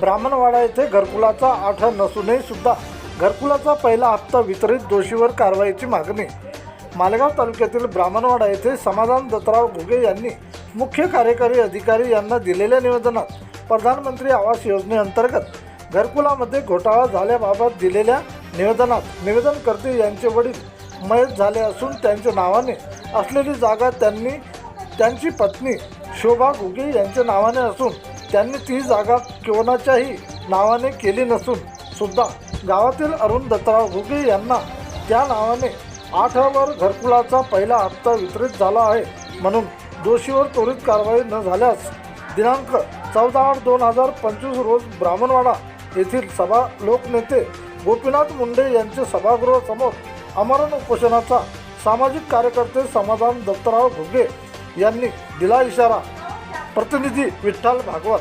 ब्राह्मणवाडा येथे घरकुलाचा आठा नसूनही सुद्धा घरकुलाचा पहिला हप्ता वितरित दोषीवर कारवाईची मागणी. मालेगाव तालुक्यातील ब्राह्मणवाडा येथे समाधान दत्तराव घुगे यांनी मुख्य कार्यकारी अधिकारी यांना दिलेल्या निवेदनात प्रधानमंत्री आवास योजनेअंतर्गत घरकुलामध्ये घोटाळा झाल्याबाबत दिलेल्या निवेदनात निवेदनकर्ते यांचे वडील मयत झाले असून त्यांच्या नावाने असलेली जागा त्यांनी त्यांची पत्नी शोभा घुगे यांच्या नावाने असून त्यांनी ती जागा कोणाच्याही नावाने केली नसून सुद्धा गावातील अरुण दत्तराव घुगे यांना त्या नावाने आठवर घरकुलाचा पहिला हप्ता वितरित झाला आहे म्हणून दोषीवर त्वरित कारवाई न झाल्यास दिनांक चौदा आठ दोन हजार पंचवीस रोज ब्राह्मणवाडा येथील सभा लोकनेते गोपीनाथ मुंडे यांचे सभागृहासमोर अमरण उपोषणाचा सामाजिक कार्यकर्ते समाधान दत्तराव घुगे यांनी दिला इशारा. प्रतिनिधी विठ्ठल भागवत.